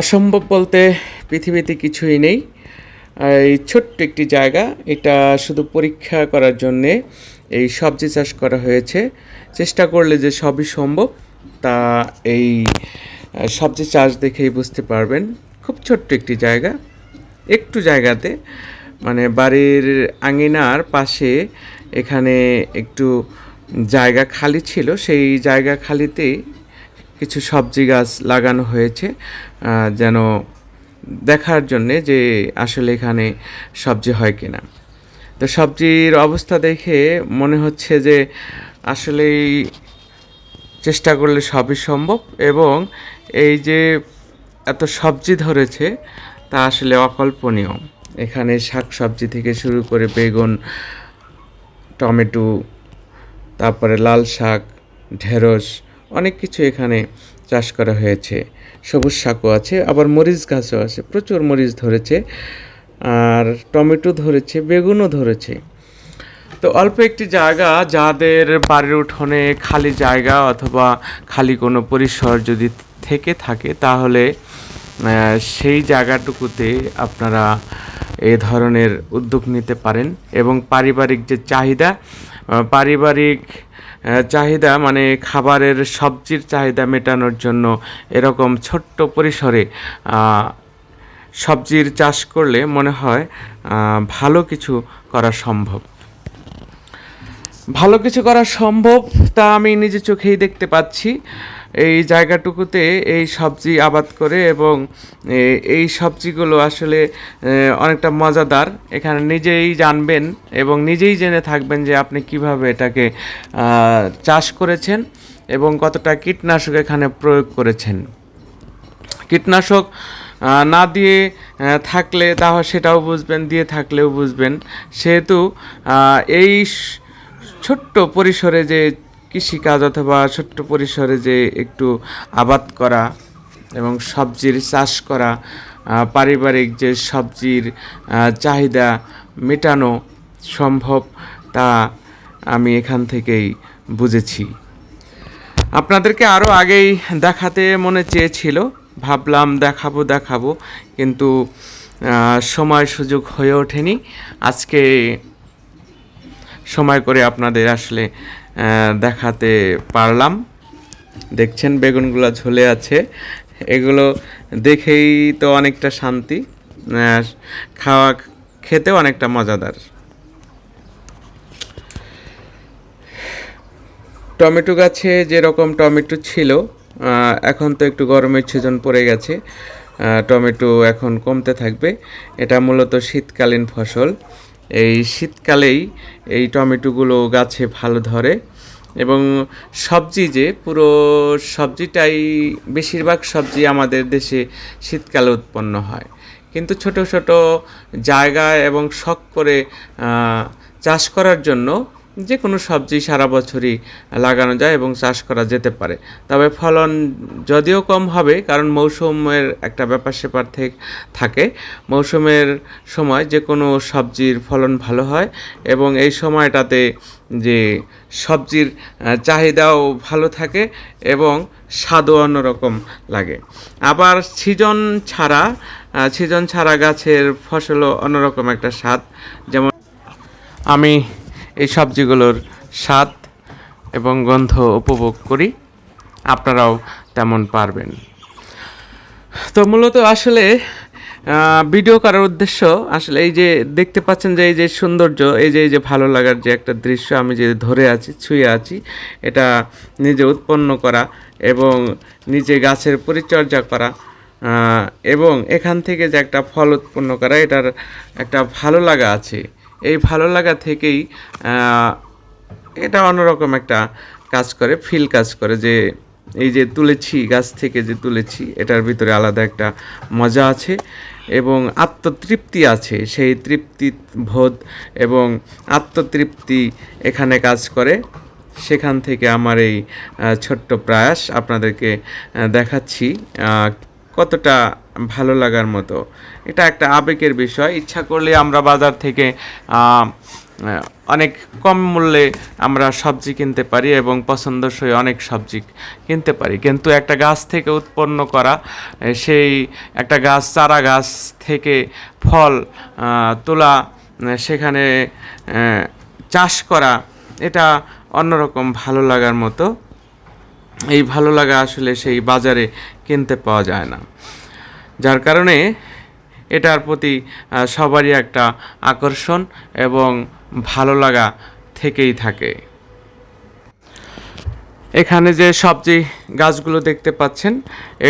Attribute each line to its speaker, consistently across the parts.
Speaker 1: অসম্ভব বলতে পৃথিবীতে কিছুই নেই। এই ছোট্ট একটি জায়গা, এটা শুধু পরীক্ষা করার জন্যে এই সবজি চাষ করা হয়েছে। চেষ্টা করলে যে সবই সম্ভব, তা এই সবজি চাষ দেখেই বুঝতে পারবেন। খুব ছোট্ট একটি জায়গা, একটু জায়গাতে মানে বাড়ির আঙিনার পাশে এখানে একটু জায়গা খালি ছিল। সেই জায়গা খালিতেই কিছু সবজি গাছ লাগানো হয়েছে। যেন দেখার জন্যে যে আসলে এখানে সবজি হয় কিনা। তো সবজির অবস্থা দেখে মনে হচ্ছে যে আসলেই চেষ্টা করলে সবই সম্ভব এবং এই যে এত সবজি ধরেছে তা আসলে অকল্পনীয়। এখানে শাক সবজি থেকে শুরু করে বেগুন, টমেটো, তারপরে লাল শাক, ঢেঁড়স, অনেক কিছু এখানে চাষ করা হয়েছে। সবুজ শাকও আছে, আবার মরিচ গাছও আছে। প্রচুর মরিচ ধরেছে, আর টমেটো ধরেছে, বেগুনও ধরেছে। তো অল্প একটি জায়গা, যাদের বাড়ির উঠোনে খালি জায়গা অথবা খালি কোনো পরিসর যদি থেকে থাকে, তাহলে সেই জায়গাটুকুতে আপনারা এ ধরনের উদ্যোগ নিতে পারেন। এবং পারিবারিক যে চাহিদা পারিবারিক চাহিদা মানে খাবারের সবজির চাহিদা মেটানোর জন্য এরকম ছোট্ট পরিসরে সবজির চাষ করলে মনে হয় ভালো কিছু করা সম্ভব। ভালো কিছু করা সম্ভব তা আমি নিজে চোখেই দেখতে পাচ্ছি। এই জায়গাটুকুতে এই সবজি আবাদ করে এবং এই সবজিগুলো আসলে অনেকটা মজাদার। এখানে নিজেই জানবেন এবং নিজেই জেনে থাকবেন যে আপনি কীভাবে এটাকে চাষ করেছেন এবং কতটা কীটনাশক এখানে প্রয়োগ করেছেন। কীটনাশক না দিয়ে থাকলে তাহলে সেটাও বুঝবেন, দিয়ে থাকলেও বুঝবেন। সেহেতু এই ছোট্ট পরিসরে যে কৃষিকাজ অথবা ছোট্ট পরিসরে যে একটু আবাদ করা এবং সবজির চাষ করা পারিবারিক যে সবজির চাহিদা মেটানো সম্ভব তা আমি এখান থেকেই বুঝেছি। আপনাদেরকে আরও আগেই দেখাতে মনে চেয়েছিল, ভাবলাম দেখাবো দেখাবো, কিন্তু সময় সুযোগ হয়ে ওঠেনি। আজকে সময় করে আপনাদের আসলে দেখাতে পারলাম। দেখছেন বেগুনগুলো ঝুলে আছে। এগুলো দেখেই তো অনেকটা শান্তি খাওয়া খেতেও অনেকটা মজাদার। টমেটো গাছে যেরকম টমেটো ছিল এখন তো একটু গরমের সিজন পড়ে গেছে টমেটো এখন কমতে থাকবে। এটা মূলত শীতকালীন ফসল। এই শীতকালেই এই টমেটোগুলো গাছে ভালো ধরে এবং সবজি যে, পুরো সবজিটাই বেশিরভাগ সবজি আমাদের দেশে শীতকালে উৎপন্ন হয়। কিন্তু ছোট ছোট জায়গায় এবং শখ করে চাষ করার জন্য যে কোনো সবজি সারা বছরই লাগানো যায় এবং চাষ করা যেতে পারে। তবে ফলন যদিও কম হবে, কারণ মৌসুমের একটা ব্যাপার স্যাপার থেকে থাকে। মৌসুমের সময় যে কোনো সবজির ফলন ভালো হয় এবং এই সময়টাতে যে সবজির চাহিদাও ভালো থাকে এবং স্বাদও অন্যরকম লাগে। আবার সিজন ছাড়া সিজন ছাড়া গাছের ফসলও অন্যরকম একটা স্বাদ। যেমন আমি এই সবজিগুলোর স্বাদ এবং গন্ধ উপভোগ করি। আপনারাও তেমন পারবেন। তো মূলত আসলে ভিডিও করার উদ্দেশ্য আসলে এই যে দেখতে পাচ্ছেন যে এই যে সৌন্দর্য, এই যে এই যে ভালো লাগার যে একটা দৃশ্য আমি যে ধরে আছি, ছুঁয়ে আছি, এটা নিজে উৎপন্ন করা এবং নিজে গাছের পরিচর্যা করা এবং এখান থেকে যে একটা ফল উৎপন্ন করা, এটার একটা ভালো লাগা আছে। এই ভালো লাগা থেকেই এটা অন্যরকম একটা কাজ করে ফিল কাজ করে যে এই যে তুলেছি, গাছ থেকে যে তুলেছি, এটার ভিতরে আলাদা একটা মজা আছে এবং আত্মতৃপ্তি আছে। সেই তৃপ্তি বোধ এবং আত্মতৃপ্তি এখানে কাজ করে। সেখান থেকে আমার এই ছোট্ট প্রয়াস আপনাদেরকে দেখাচ্ছি কতটা ভালো লাগার মতো। এটা একটা আবেগের বিষয়। ইচ্ছা করলে আমরা বাজার থেকে অনেক কম মূল্যে আমরা সবজি কিনতে পারি এবং পছন্দসই অনেক সবজি কিনতে পারি। কিন্তু একটা গাছ থেকে উৎপন্ন করা সেই একটা গাছ, চারা গাছ থেকে ফল তোলা সেখানে চাষ করা, এটা অন্যরকম ভালো লাগার মতো। এই ভালো লাগা আসলে সেই বাজারে কিনতে পাওয়া যায় না। যার কারণে এটার প্রতি সবারই একটা আকর্ষণ এবং ভালো লাগা থেকেই থাকে। এখানে যে সবজি গাছগুলো দেখতে পাচ্ছেন,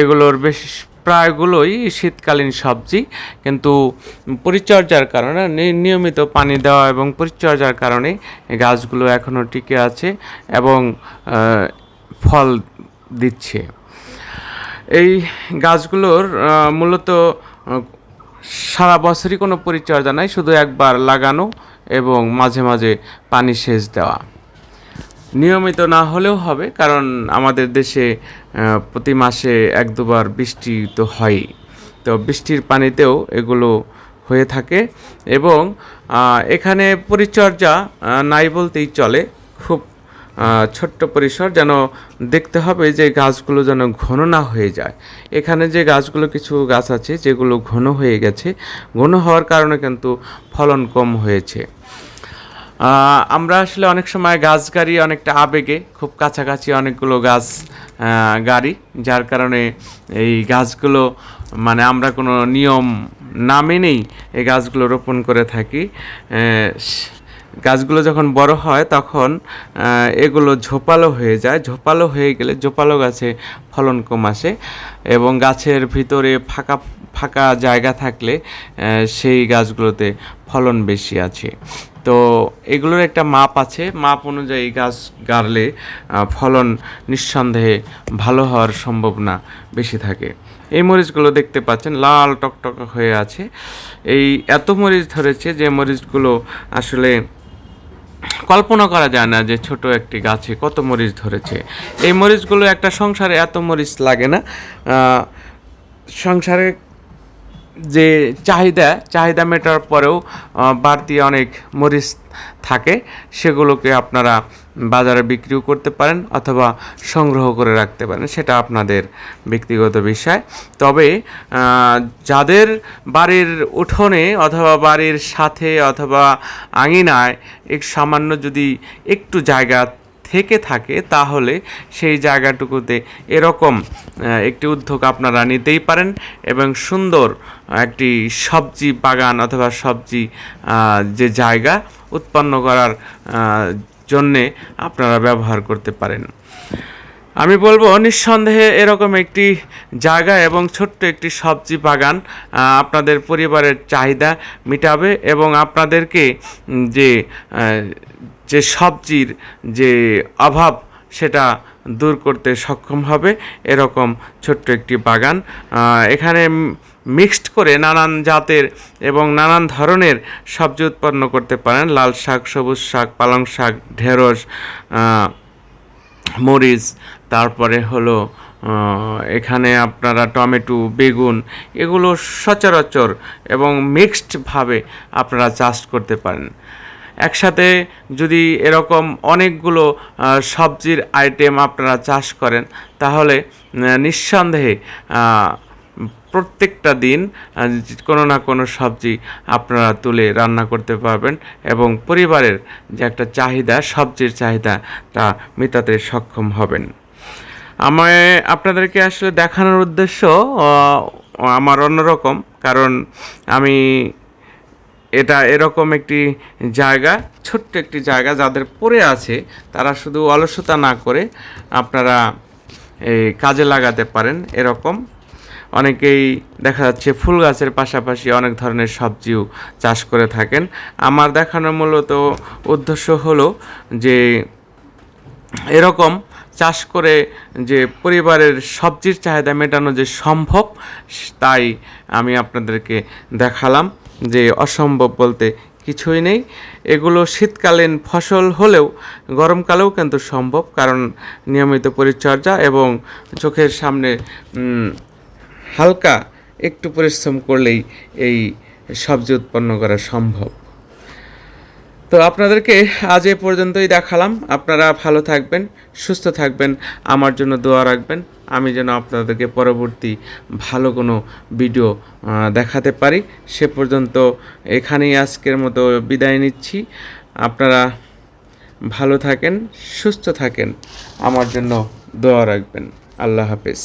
Speaker 1: এগুলোর বেশ প্রায়গুলোই শীতকালীন সবজি, কিন্তু পরিচর্যার কারণে নিয়মিত পানি দেওয়া এবং পরিচর্যার কারণে গাছগুলো এখনও টিকে আছে এবং ফল দিচ্ছে। এই গাছগুলোর মূলত সারা বছরই কোনো পরিচর্যা নাই, শুধু একবার লাগানো এবং মাঝে মাঝে পানি সেচ দেওয়া। নিয়মিত না হলেও হবে, কারণ আমাদের দেশে প্রতি মাসে এক দুবার বৃষ্টি তো হয়ই। তো বৃষ্টির পানিতেও এগুলো হয়ে থাকে এবং এখানে পরিচর্যা নাই বলতেই চলে। খুব ছোট্ট পরিসর যেন দেখতে হবে যে গাছগুলো যেন ঘন না হয়ে যায়। এখানে যে গাছগুলো কিছু গাছ আছে যেগুলো ঘন হয়ে গেছে, ঘন হওয়ার কারণে কিন্তু ফলন কম হয়েছে। আমরা আসলে অনেক সময় গাছ গাড়ি অনেকটা আবেগে, খুব কাছাকাছি অনেকগুলো গাছ গাড়ি, যার কারণে এই গাছগুলো মানে আমরা কোনো নিয়ম না মেনেই এই গাছগুলো রোপণ করে থাকি। গাছগুলো যখন বড় হয়, তখন এগুলো ঝোপালো হয়ে যায়। ঝোপালো হয়ে গেলে ঝোপালো গাছে ফলন কম আসে এবং গাছের ভিতরে ফাঁকা ফাঁকা জায়গা থাকলে সেই গাছগুলোতে ফলন বেশি আছে। তো এগুলোর একটা মাপ আছে। মাপ অনুযায়ী গাছ গাড়লে ফলন নিঃসন্দেহে ভালো হওয়ার সম্ভাবনা বেশি থাকে। এই মরিচগুলো দেখতে পাচ্ছেন, লাল টকটক হয়ে আছে। এই এত মরিচ ধরেছে যে মরিচগুলো আসলে কল্পনা করা যায় না যে ছোট একটি গাছে কত মরিচ ধরেছে। এই মরিচগুলো একটা সংসারে এত মরিচ লাগে না। সংসারে যে চাহিদা চাহিদা মেটার পরেও বাড়তি অনেক মরিচ থাকে, সেগুলোকে আপনারা বাজারে বিক্রিও করতে পারেন অথবা সংগ্রহ করে রাখতে পারেন, সেটা আপনাদের ব্যক্তিগত বিষয়। তবে যাদের বাড়ির উঠোনে অথবা বাড়ির সাথে অথবা আঙিনায় এক সামান্য যদি একটু জায়গা থেকে থাকে, তাহলে সেই জায়গাটুকুতে এরকম একটি উদ্যোগ আপনারা নিতেই পারেন এবং সুন্দর একটি সবজি বাগান অথবা সবজি যে জায়গা উৎপন্ন করার জন্যে আপনারা ব্যবহার করতে পারেন। আমি বলব, নিঃসন্দেহে এরকম একটি জায়গা এবং ছোট্ট একটি সবজি বাগান আপনাদের পরিবারের চাহিদা মেটাবে এবং আপনাদেরকে যে যে সবজির যে অভাব, সেটা দূর করতে সক্ষম হবে এরকম ছোট্ট একটি বাগান। এখানে মিক্সড করে নানান জাতের এবং নানান ধরনের সবজি উৎপন্ন করতে পারেন। লাল শাক, সবুজ শাক, পালং শাক, ঢেঁড়স মরিচ, তারপরে হলো এখানে আপনারা টমেটো, বেগুন, এগুলো সচরাচর এবং মিক্সডভাবে আপনারা চাষ করতে পারেন। একসাথে যদি এরকম অনেকগুলো সবজির আইটেম আপনারা চাষ করেন, তাহলে নিঃসন্দেহে প্রত্যেকটা দিন কোনো না কোনো সবজি আপনারা তুলে রান্না করতে পারবেন এবং পরিবারের যে একটা চাহিদা, সবজির চাহিদা, তা মেটাতে সক্ষম হবেন। আমায়, আপনাদেরকে আসলে দেখানোর উদ্দেশ্য আমার অন্যরকম, কারণ আমি এটা এরকম একটি জায়গা, ছোট্ট একটি জায়গা যাদের পড়ে আছে, তারা শুধু অলসতা না করে আপনারা এই কাজে লাগাতে পারেন এরকম। অনেকেই দেখা যাচ্ছে ফুল গাছের পাশাপাশি অনেক ধরনের সবজিও চাষ করে থাকেন। আমার দেখানো মূলত উদ্দেশ্য হলো যে এরকম চাষ করে যে পরিবারের সবজির চাহিদা মেটানো যে সম্ভব, তাই আমি আপনাদেরকে দেখালাম। যে অসম্ভব বলতে কিছুই নেই। এগুলো শীতকালীন ফসল হলেও গরমকালেও কিন্তু সম্ভব, কারণ নিয়মিত পরিচর্যা এবং চোখের সামনে হালকা একটু পরিশ্রম করলেই এই সবজি উৎপন্ন করা সম্ভব। তো আপনাদেরকে আজ এ পর্যন্তই দেখালাম। আপনারা ভালো থাকবেন, সুস্থ থাকবেন, আমার জন্য দোয়া রাখবেন। আমি যেন আপনাদেরকে পরবর্তী ভালো কোনো ভিডিও দেখাতে পারি। সে পর্যন্ত এখানেই আজকের মতো বিদায় নিচ্ছি। আপনারা ভালো থাকেন, সুস্থ থাকেন। আমার জন্য দোয়া রাখবেন। আল্লাহ হাফেজ।